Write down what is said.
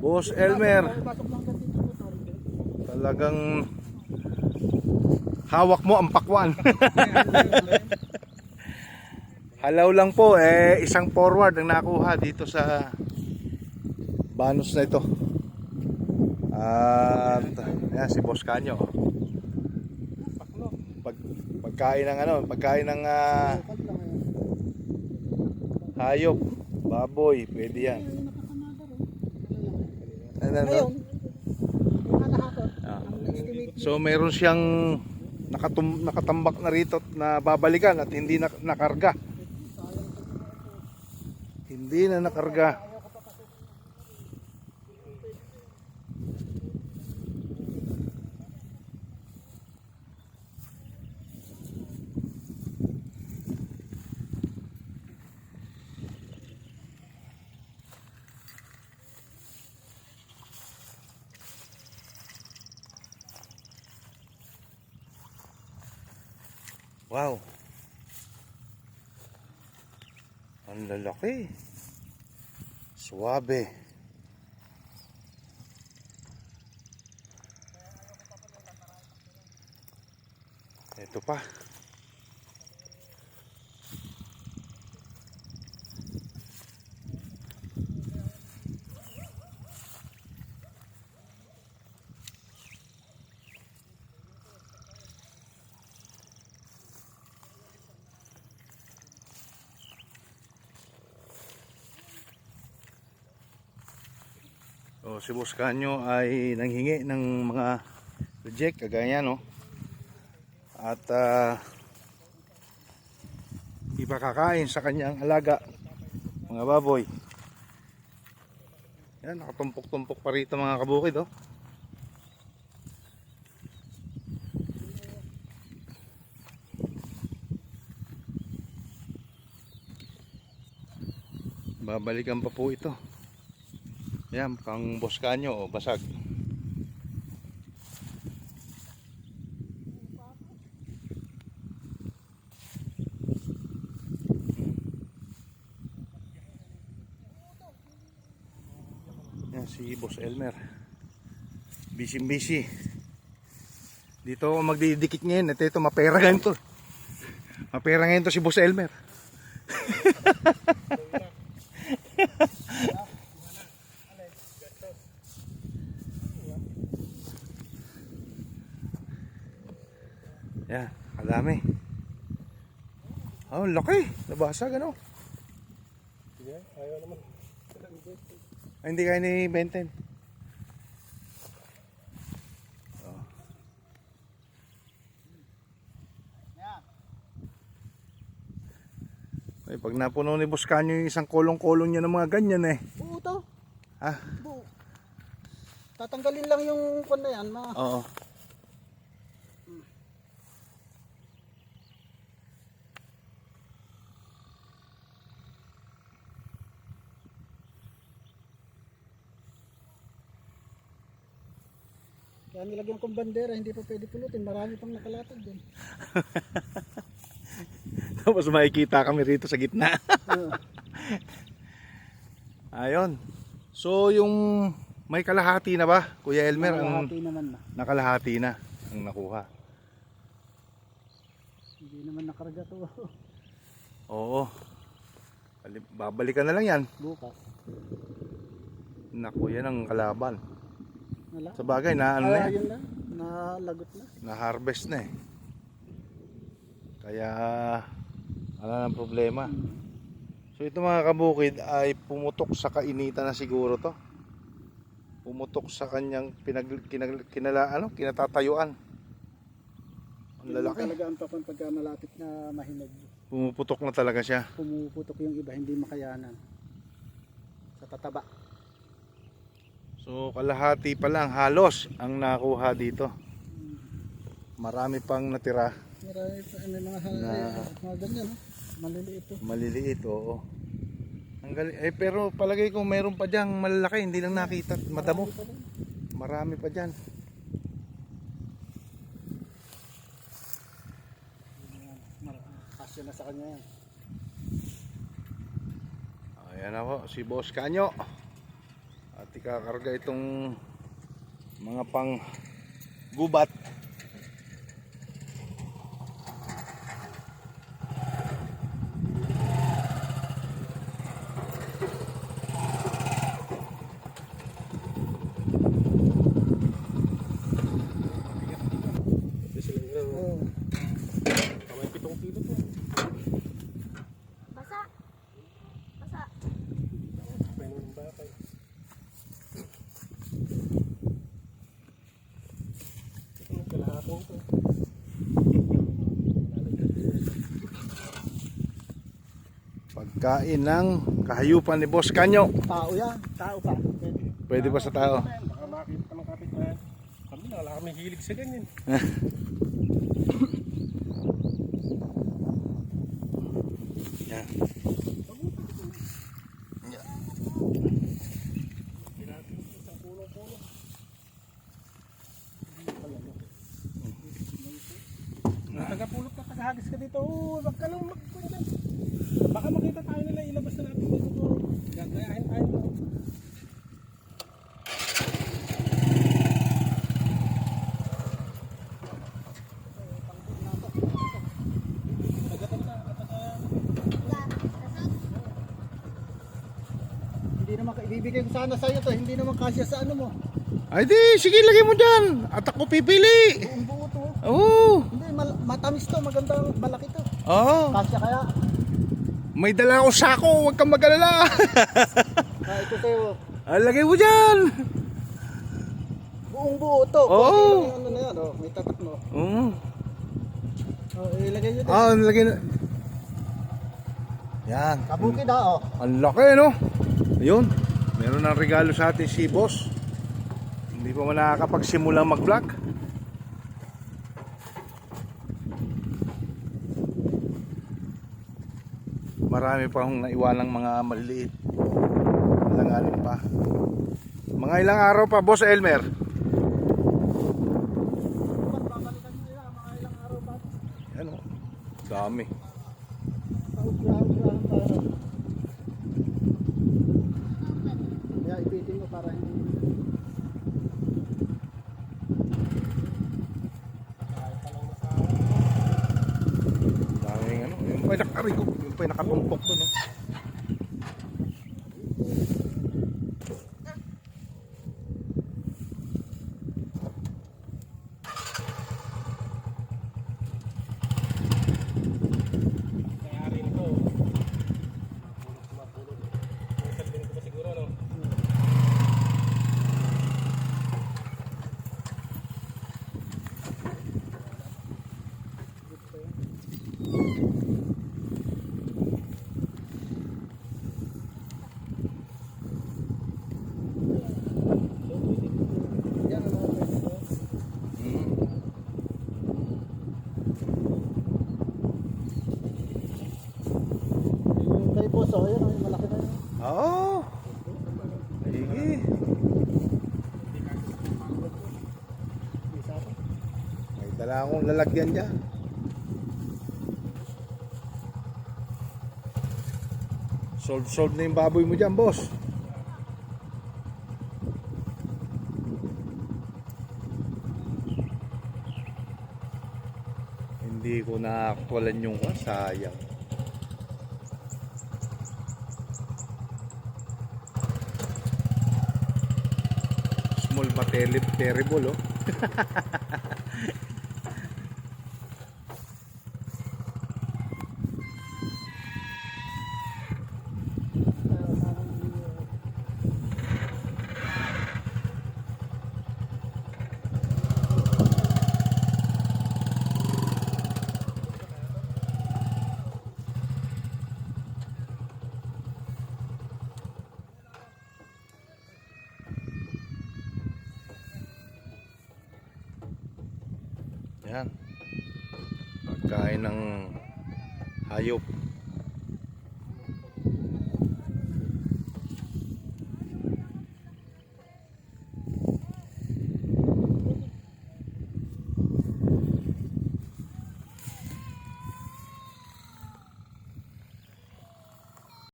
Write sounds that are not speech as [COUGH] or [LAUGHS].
Boss Elmer, talagang hawak mo ang pakwan. [LAUGHS] Halaw lang po, eh, isang forward ang nakuha dito sa banos na ito. At, yan, si Boss Kanyo. Pag, pagkain ng ano, pagkain ng ngayon. hayop, baboy, pwede yan. Ano, ano? Ngayon. Ah. Estimate So meron siyang nakatum, nakatambak na rito at na babalikan at hindi na nakarga. Hindi na nakarga. Wow. Ang lalaki. Suwabe. Ito pa. Si Boss ay nanghingi ng mga reject kagaya no. At ah, ipakakain sa kanyang alaga mga baboy. Yan, nakatumpok-tumpok pa rito mga kabukid oh. Babalikan pa po ito. Yan, pang boskanyo o basag. Yan si Boss Elmer. Busy busy. Dito magdidikit ngayon. Ito ito mapera ngayon to. Mapera ngayon to si Boss Elmer. [LAUGHS] Yan, kadami. Oh, laki. Nabasag ano? ayaw naman. Ay, hindi kaya ni Benten. Oh. Ay, pag napuno ni Buscanyo yung isang kolong-kolong niya ng mga ganyan eh. Buo to. Ah, Buo. Tatanggalin lang yung kon na yan. Ma. oo. Kaya nilagyan kong bandera, hindi pa pwede pulutin. Marami pang nakalatag din. [LAUGHS] Tapos makikita kami rito sa gitna. Oo. [LAUGHS] Ayun. So, yung may kalahati na ba, Kuya Elmer? Ang Kalahati naman na. nakalahati na ang nakuha. Hindi naman nakarga to. [LAUGHS] Oo. Bali- Babalikan na lang yan. Bukas. Naku, yan ang kalaban. Wala. Sa bagay, na ano na Ah, yan? yun na. Nalagot na. na-harvest na eh. Kaya wala nang problema. So ito mga kabukid ay pumutok sa kainitan na siguro to. Pumutok sa kanyang pinag, kinag, kinala, ano, kinatatayuan. Ang lalaki. Talaga ang pakon pagka malapit na mahinog. Pumuputok na talaga siya. Pumuputok yung iba, hindi makayanan. Sa tataba. So kalahati pa lang halos ang nakuha dito. Marami pang natira. Marami pa ano, mga, Na- mga ganyan. oh. Maliliit to. Maliliit, oo. Ang gali- eh pero palagay ko meron pa diyang malalaki, hindi lang nakita, madamo. Marami pa. Mar- Kasya na sa kanya yan. Ayan ako, si Boss Kanyo. At ikakarga itong mga pang gubat. Pagkain ng kahayupan ni Boss Kanyo. Tao yan. Tao pa. Pwede ba sa tao? Baka makita ka ng kapit na kami na wala kami hilig sa ganyan. [LAUGHS] Yan. Tagapulot na tagahagis ka dito. Oh, wag ka lang magpunta. Baka makita tayo nila ilabas na natin dito. Gagayahin tayo. Hindi naman, ibibigay ko sana sa'yo to. Hindi naman kasya sa ano mo. Ay di, sige lagay mo dyan. At ako pipili. Buong buo to. Oo. Hindi, mal- matamis to. Maganda, malaki to. Oo. Kasya kaya. May dala ako sako, huwag kang mag-alala. [LAUGHS] Ah, ito sa'yo. ah, lagay mo dyan. Buong buo to. Oo. Lang yung ano na yan. Oh, may tatak mo. Oo. Oh, ilagay nyo din. Ah, lagay na. Yan. Kabukid ha, oh. Ang laki, no? Ayun. Meron ng regalo sa atin si boss. Hindi pa man nakakapagsimulang mag-vlog. Marami pa akong naiwalang mga maliliit. Langanin pa. Mga ilang araw pa, Boss Elmer. Ano? Dami. Paugrahan-grahan para. Kaya ipitin mo para hindi. Daming ano. Yung pa nakarigo. Yung pa nakatumpok doon. No? Kaya rin ito. Mapulot, mapulot. Minsan din ko pa siguro, no? Yan ang mga pwede ko. Mm. Yung kay boss, oh, yun, oh, malaki na yun. Oo. Sige. Isa pa. May dala akong lalagyan dyan. Sold sold na yung baboy mo dyan, boss. Hindi ko na-actualan yung ah, sayang. Small but terri- terrible, oh. [LAUGHS] Yan. Pagkain ng hayop.